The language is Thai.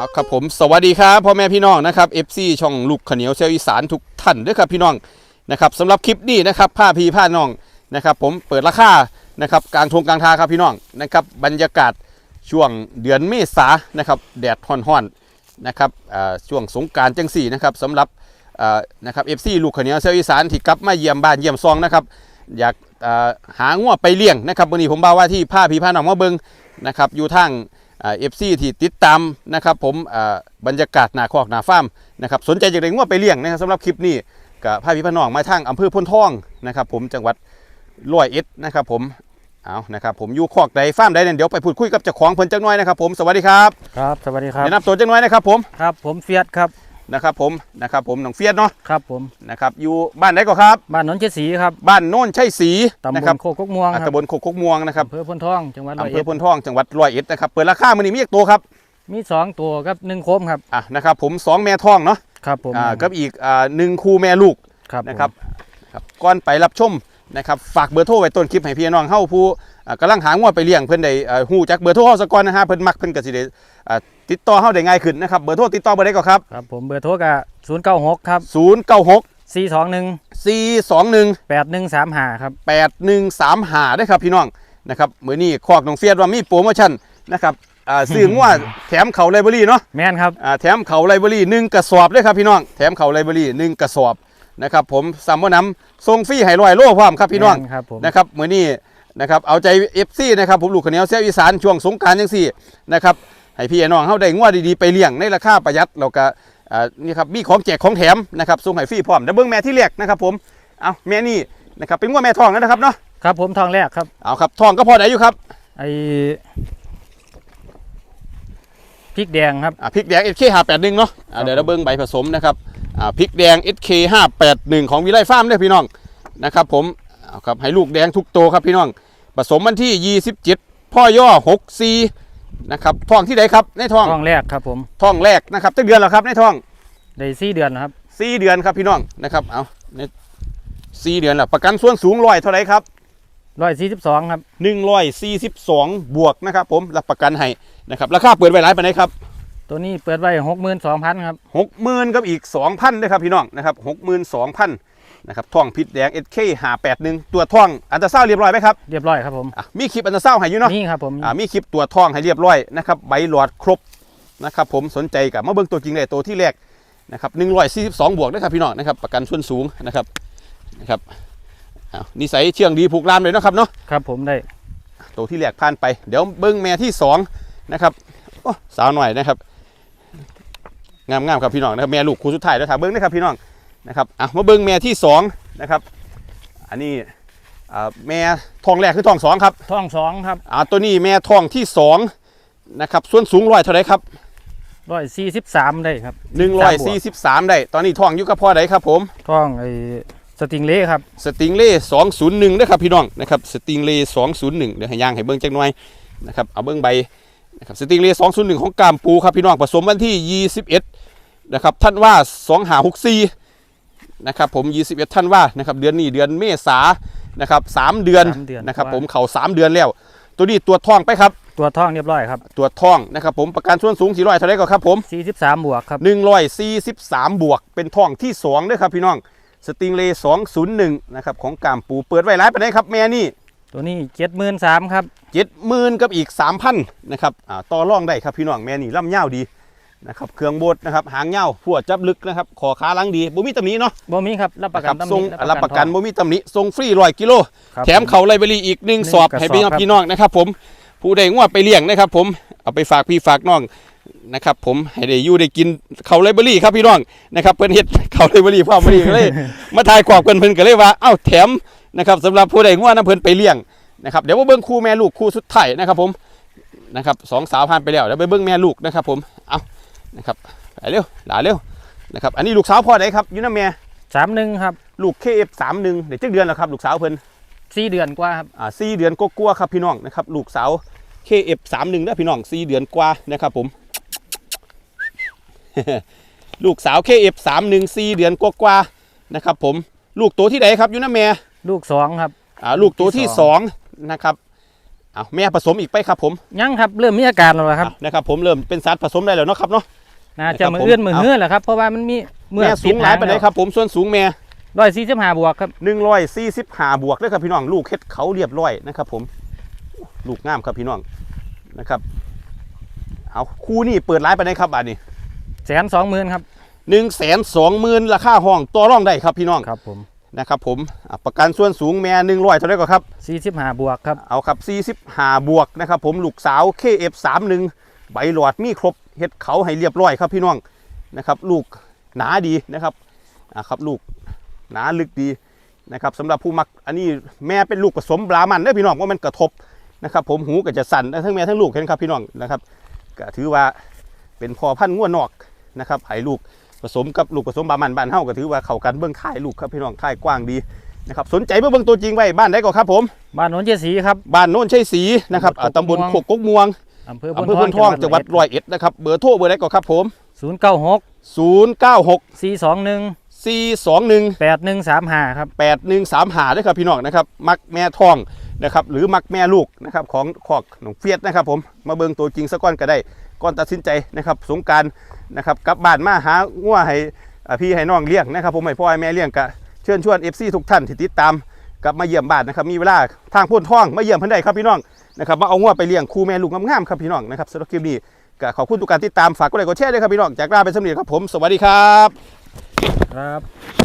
เอาครับผมสวัสดีครับพ่อแม่พี่น้องนะครับ FC ช่องลูกขเหนียวเซลอีสานทุกท่านด้วยครับพี่น้องนะครับสำหรับคลิปนี้นะครับผ้าพีผ้าน้องนะครับ ผมเปิดราคานะครับกลางทงกลางทาครับพี่น้องนะครับบรรยากาศช่วงเดือนเมษานะครับแดดห่อนๆนะครับช่วงสงการจังสี่นะครับสำหรับนะครับ FC ลูกขเหนียวเซลอีสานที่กลับมาเยี่ยมบ้านเยี่ยมซองนะครับอยากหางัวไปเลี้ยงนะครับวันนี้ผมบ่าวว่าที่ผ้าพีผ้าน้องมาเบิงนะครับอยู่ทาง เอฟซีที่ติดตามนะครับผมอ่าบรรยากาศหนาคอกหนาฟาร์มนะครับสนใจจะเลี้ยงว่าไปเลี้ยงนะครับสำหรับคลิปนี้กับพาพี่พน้องมาทางอำเภอพ้นทองนะครับผมจังหวัดร้อยเอ็ดนะครับผมเอานะครับผมอยู่คอกใดฟาร์มใดเนี่ยเดี๋ยวไปพูดคุยกับเจ้าของเพิ่นจังน้อยนะครับผมสวัสดีครับครับสวัสดีครับแนะนำตัวจังน้อยนะครับผมครับผมเฟียสครับ นะครับผมนะครับผมน้องเฟียสเนาะครับผมนะครับอยู่บ้านไหนก็ครับ บ้านหนนเจดสีครับ บ้านโน่นใช่สีตำบนะลครับโคกกม่วงอ่าครับตำบลโคกคกม่วงนะครับอำเภอพนทองจังหวัดร้อยอำเภเอ็อดพ้นทองจังหวัดร้อยเอ็ดนะครับเปิดราคามื้อนี้มีอีกตัวครับ มีสองตัวครับหนึ่งโคมครับอะนะครับผมสองแม่ทองเนาะครับผมอ่ากับอีกอ่าหนึ่งคู่แม่ลูกครับนะครับครับก่อนไปรับชม นะครับฝากเบอร์โทรไว้ต้นคลิปให้พี่น้องเฮาผู้อ่ากำลังหางวดไปเลี้ยงเพิ่นได้อ่าฮู้จักเบอร์โทรเฮาซะก่อนนะฮะเพิ่นมักเพิ่นก็สิได้อ่าติดต่อเฮาได้ง่ายขึ้นนะครับเบอร์โทรติดต่อเบอร์ใดก็ครับครับผมเบอร์โทรกับศูนย์เก้าหกครับ096สี่สองหนึ่ง421แปดหนึ่งสามห้าครับ8135ได้ครับพี่น้องนะครับมื้อนี้คอกน้องเฟียดว่ามีโปรโมชั่นนะครับอ่าซื้องวดแถมเขาไลบรารีเนาะแม่นครับอ่าแถมเขาไลบรารีหนึ่งกระสอบด้วยครับพี่น้องแถมเขาไลบรารีหนึ่งกระสอบ นะครับผมซัมเมอร์น้ำส่งฟรีให้ร้อยโลพร้อมครับพี่น้องแม่ครับผม นะครับมื้อนี้นะครับเอาใจเอฟซีนะครับผมลูกขาวเหนียวเสียอีสานช่วงสงกรารยังสี่นะครับให้พี่น้องเขาได้งวดดีๆไปเลี้ยงในราคาประหยัดเราก็อ่านี่ครับมีของแจกของแถมนะครับส่งให้ฟรีพร้อมเดี๋ยวเบิ้งแม่ที่เรียกนะครับผมเอาแม่นี่นะครับเป็นงวดแม่ทองนะครับเนาะครับผมทองแรกครับ เอาครับทองก็พอได้อยู่ครับไอพริกแดงครับ อ่าพริกแดง SK 581เนาะอ่าเดี๋ยวเราเบิ้งใบผสมนะครับอ่า พริกแดง SK 581 ของวิไลฟาร์มเนี่ยพี่น้องนะครับผมเอาครับให้ลูกแดงทุกโตวครับพี่น้อง ผสมวันที่ 27 พ่อย่อ64นะครับท้องที่ใดครับในท้องทองแรกครับผมท้องแรกนะครับตั้งเดือนแล้วครับในท้องได้สี่เดือนแล้วครับ4เดือนครับพี่น้องนะครับเอาในสี่เดือนแล้วประกันส่วนสูงร้อยเท่าไหรครับร้อยสี่สิบสองครับ142บวกนะครับผมรับประกันให้นะครับราคาเปิดไว้หลายปานไหนครับ ตัวนี้เปิดไว้หกหมื่นสองพันครับ60,000กับอีก2,000ด้วยครับพี่น้องนะครับ62,000นะครับท้องพิษแดง SK 581ตัวท้องอันตราซาวด์เรียบร้อยไหมครับเรียบร้อยครับผมอะมีคลิปอันตราซาวด์ให้อยู่เนาะนี่ครับผมอ่ามีคลิปตัวจท้องให้เรียบร้อยนะครับใบหลอดครบนะครับผมสนใจกับมาเบิ่งตัวจริงเลยตัวที่แรกนะครับ142บวกนะครับพี่น้องนะครับประกันส่วนสูงนะครับนะครับอ้าวนิสัยเชื่องดีผูกลามเลยเนาะครับเนาะครับผมได้ตัวที่แรกผ่านไป เดี๋ยวเบิ้งแม่ที่สองนะครับโอ้สาวหน่อยนะครับ งามๆครับพี่น้องนะครับแม่ลูกคู่สุดท้ายแล้วถามเบิ้งนะครับพี่น้องนะครับอะมาเบิ้งแม่ที่สองนะครับอันนี้อ่าแม่ทองแรกคือทองสองครับทองสองครับอ่าตัวนี้แม่ทองที่สองนะครับส่วนสูงร้อยเท่าไรครับร้อยสี่สิบสามได้ครับหนึ่งร้อยสี่สิบสามได้ตอนนี้ทองอยู่กับพ่อใดครับผมทองไอสติงเล่ครับสติงเล่สองศูนย์หนึ่งนะครับพี่น้องนะครับสติงเล่สองศูนย์หนึ่งเดี๋ยวให้ย่างให้เบิ้งจักหน่อยนะครับเอาเบิ้งใบ นะครับสติงเล่สองศูนย์หนึ่งของกามปูครับพี่น้องผสมวันที่ยี่สิบเอ็ดนะครับท่านว่าสองหาหกสี่นะครับผมยี่สิบเอ็ดท่านว่านะครับเดือนนี้เดือนเมษานะครับสามเดือนสามเดือน นะครับว่าผมเข่าสามเดือนแล้ว ตัวนี้ตัวจทองไปครับตัวทองเรียบร้อยครับตัวจทองนะครับผมประกันส่วนสูงสี่ร้อยเท่าไรก็ครับผมสี่สิบสามบวกครับ 143 บวกเป็นทองที่2ด้วยครับพี่น้อง สติงเล201 นะครับของกามปูเปิดไว้ร้ายไปไหนครับแม่นี่ ตัวนี้เจ็ดหมื่นสามครับ70,000กับอีก3,000นะครับอ่าต่อรองได้ครับพี่น้องแม่นี่ล่ำเง่าวดีนะครับเครื่องบดนะครับหางเง่าวผัวจับลึกนะครับขอขาหลังดีบ่มีตำหนิเนาะบ่มีครับรับประนะกัคนรับตำหทรงนิรับประกันทองบ่มีตำหนิทรงฟรีร้อยกิโลครับแถมเขาไลบรารีอีกหนึ่งหนึ่งสอบกระให้สอบพี่น้องครับพี่น้องนะครับผมผู้ใดงวดไปเลี้ยงนะครับ ผมเอาไปฝากพี่ฝากน้องนะครับผมให้ได้อยู่ได้กินเขาไลบรารีครับพี่น้องนะครับเพิ่นเฮ็ดเขาไลบรารีพ่อมาดีก็เลย มาถ่ายกรอบกันเพิ่นก็เลยว่าเอ้าแถม นะครับสำหรับผู้ใดงวดนํเพิ่นไปเลี้ยงนะครับเดี๋ยวมาเบิ่งคู่แม่ลูกคู่สุดท้ายนะครับผมนะครับสองสาวผ่านไปแล้วเดี๋ยวไปเบิ่งแม่ลูกนะครับผมเอานะครับไปเร็วหลาเร็วนะครับอันนี้ลูกสาวพ่อใดครับอยู่นำแม่สามหนึ่งครับลูก KF31 เดี๋ยวจักเดือนแล้วครับลูกสาวเพิ่นสี่เดือนกว่าครับอ่าสี่เดือนกกลัวาๆครับพี่น้องนะครับลูกสาว KF31 นะพี่น้องสี่เดือนกว่านะครับผมลูกสาว KF31 สี่เดือนกว่าๆนะครับผมลูกตัวที่ไหนครับอยู่นะแม่ ลูกสองครับ อ่าลูกตัวที่ที่สสอองงนะครับเอาแม่ผสมอีกไปครับผมยังครับเริ่มมีอาการแล้วล่ะครับเอานะครับ ผมเริ่มเป็นสัตว์ผสมได้แล้วเนาะครับเนาะน่าจะนะครับมือเอื้อนผมมือเอาเฮือแหละครับเพราะว่ามันมีเมื่อแม่สูงหลายไปไหนครับ ผมส่วนสูงแม่ร้อยสี่สิบห้าบวกครับหนึ่งร้อยสี่สิบห้าบวกเลยครับพี่น้องลูกเฮ็ดเขาเรียบร้อยนะครับ ผมลูกงามครับพี่น้องนะครับเอาคู่นี่เปิดร้านไปไหนครับบาทนี้แสนสองหมื่นครับหนึ่งแสนสองหมื่นราคาห้องตัวร่องได้ครับพี่น้องครับผม นะครับผมอะประกันส่วนสูงแม่หนึ่งร้อยเท่าไหรก็ครับสี่สิบห้าบวกครับเอาครับ45บวกนะครับผมลูกสาว KF31 ใบหลอดมีครบเฮ็ดเขาให้เรียบร้อยครับพี่น้องนะครับ ลูกหนาดีนะครับอะครับลูกหนาลึกดีนะครับสำหรับผู้มักอันนี้แม่เป็นลูกผสมบรามันเด้อพี่น้องว่ามันกระทบนะครับ ผมหูก็จะสั่นทั้งแม่ทั้งลูกเห็นครับพี่น้องนะครับก็ถือว่าเป็นพอพันธุ์งัวนอกนะครับให้ลูก ผสมกับลูกผสมบรามันบ้านเฮาก็ถือว่าเข้ากันเบื้องท้ายลูกครับพี่น้องท้ายกว้างดีนะครับสนใจมาเบิ่งตัวจริงไว้บ้านได้ก็ครับผม บ้านโน้นเจสีครับบ้านโน้นใช่สีนะครับอ่าตำบลโคกกกม่วงอำเภออำเภอพนทองจังหวัดร้อยเอ็ดนะครับเบอร์โทรเบอร์ใดก็ครับผมศูนย์เก้าหก096สี่สองหนึ่ง421แปดหนึ่งสามห้าครับ8135ด้วยครับพี่น้องนะครับมักแม่ทองนะครับหรือมักแม่ลูกนะครับของขอกหนองเฟียดนะครับผมมาเบิ่งตัวจริงสักก้อนก็ได้ ก่อนตัดสินใจนะครับสงการนะครับกลับบ้านมาหางัวให้พี่ให้น้องเลี้ยงนะครับผมให้พ่อให้แม่เลี้ยงก็เชิญชวน FC ทุกท่านที่ติดตามกลับมาเยี่ยมบ้านนะครับมีเวลาทางพ่นท่องมาเยี่ยมเพิ่นได้ครับพี่น้องนะครับมาเอางัวไปเลี้ยงคู่แม่ลูกงามๆครับพี่น้องนะครับสำหรับคลิปนี้ก็ขอบคุณทุกการติดตามฝากกดไลค์กดแชร์ด้วยครับพี่น้องจากลาไปสำเร็จครับผมสวัสดีครับครับ